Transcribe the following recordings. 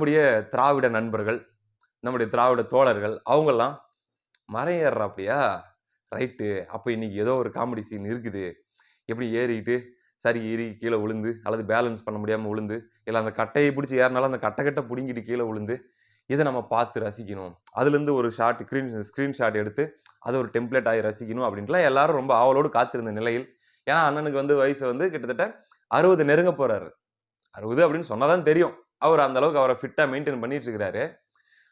நம்முடைய திராவிட நண்பர்கள் நம்முடைய திராவிட தோழர்கள் அவங்கெல்லாம் மரம் ஏறுறாப்படியா ரைட்டு. அப்போ இன்னைக்கு ஏதோ ஒரு காமெடி சீன் இருக்குது. எப்படி ஏறிக்கிட்டு சரி ஏறி கீழே விழுந்து அல்லது பேலன்ஸ் பண்ண முடியாமல் விழுந்து இல்லை அந்த கட்டையை பிடிச்சி ஏறினாலும் அந்த கட்டை கட்டை பிடுங்கிட்டு கீழே விழுந்து இதை நம்ம பார்த்து ரசிக்கணும். அதுலேருந்து ஒரு ஷார்ட் ஸ்க்ரீன் ஸ்க்ரீன்ஷாட் எடுத்து அது ஒரு டெம்ப்ளேட் ஆகி ரசிக்கணும் அப்படின்ட்டுலாம் எல்லாரும் ரொம்ப ஆவலோடு காத்திருந்த நிலையில் ஏன்னா அண்ணனுக்கு வந்து வயசு வந்து கிட்டத்தட்ட அறுபது நெருங்க போகிறாரு அறுபது அப்படின்னு சொன்னால் தான் தெரியும். அவர் அந்தளவுக்கு அவரை ஃபிட்டாக மெயின்டைன் பண்ணிட்டு இருக்கிறாரு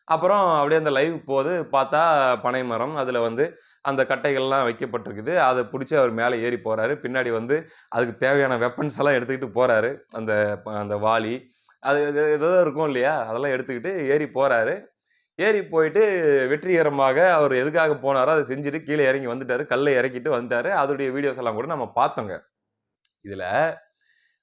அப்புறம் அப்படியே அந்த லைவ் போது பார்த்தா பனை மரம் அதில் வந்து அந்த கட்டைகள்லாம் வைக்கப்பட்டிருக்குது. அதை பிடிச்சி அவர் மேலே ஏறி போகிறாரு பின்னாடி வந்து அதுக்கு தேவையான வெப்பன்ஸ் எல்லாம் எடுத்துக்கிட்டு போகிறாரு அந்த அந்த வாளி அது இது ஏதோ இருக்கும் இல்லையா? அதெல்லாம் எடுத்துக்கிட்டு ஏறி போகிறாரு ஏறி போயிட்டு வெற்றிகரமாக அவர் எதுக்காக போனாரோ அதை செஞ்சுட்டு கீழே இறங்கி வந்துட்டார். கல்லை இறக்கிட்டு வந்துட்டார். அதோடைய வீடியோஸ் எல்லாம் கூட நம்ம பார்த்தோங்க. இதில்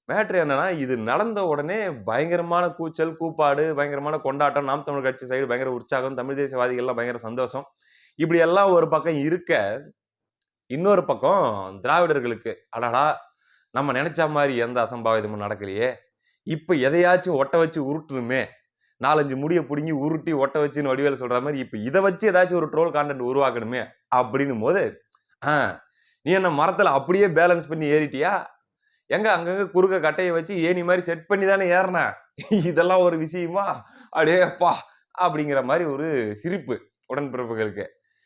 மேட்ரு என்னன்னா இது நடந்த உடனே பயங்கரமான கூச்சல் கூப்பாடு பயங்கரமான கொண்டாட்டம் நாம் தமிழ் கட்சி சைடு பயங்கர உற்சாகம் தமிழ் தேசியவாதிகள்லாம் பயங்கர சந்தோஷம். இப்படி எல்லாம் ஒரு பக்கம் இருக்க இன்னொரு பக்கம் திராவிடர்களுக்கு அடடா நம்ம நினைச்ச மாதிரி எந்த அசம்பாவிதமும் நடக்கலையே. இப்போ எதையாச்சும் ஒட்ட வச்சு உருட்டணுமே. நாலஞ்சு முடியை பிடுங்கி உருட்டி ஒட்ட வச்சுன்னு வடிவேல சொல்ற மாதிரி இப்போ இதை வச்சு ஏதாச்சும் ஒரு ட்ரோல் கான்டென்ட் உருவாக்கணுமே அப்படின்னும் போது ஆ நீ என்ன மரத்தில் அப்படியே பேலன்ஸ் பண்ணி ஏறிட்டியா? எங்க அங்கங்க குறுக்க கட்டையை வச்சு ஏணி மாதிரி செட் பண்ணி தானே ஏறினேன் இதெல்லாம் ஒரு விஷயமா? அடே அப்படிங்கிற மாதிரி ஒரு சிரிப்பு உடன்பிறப்புகளுக்கு.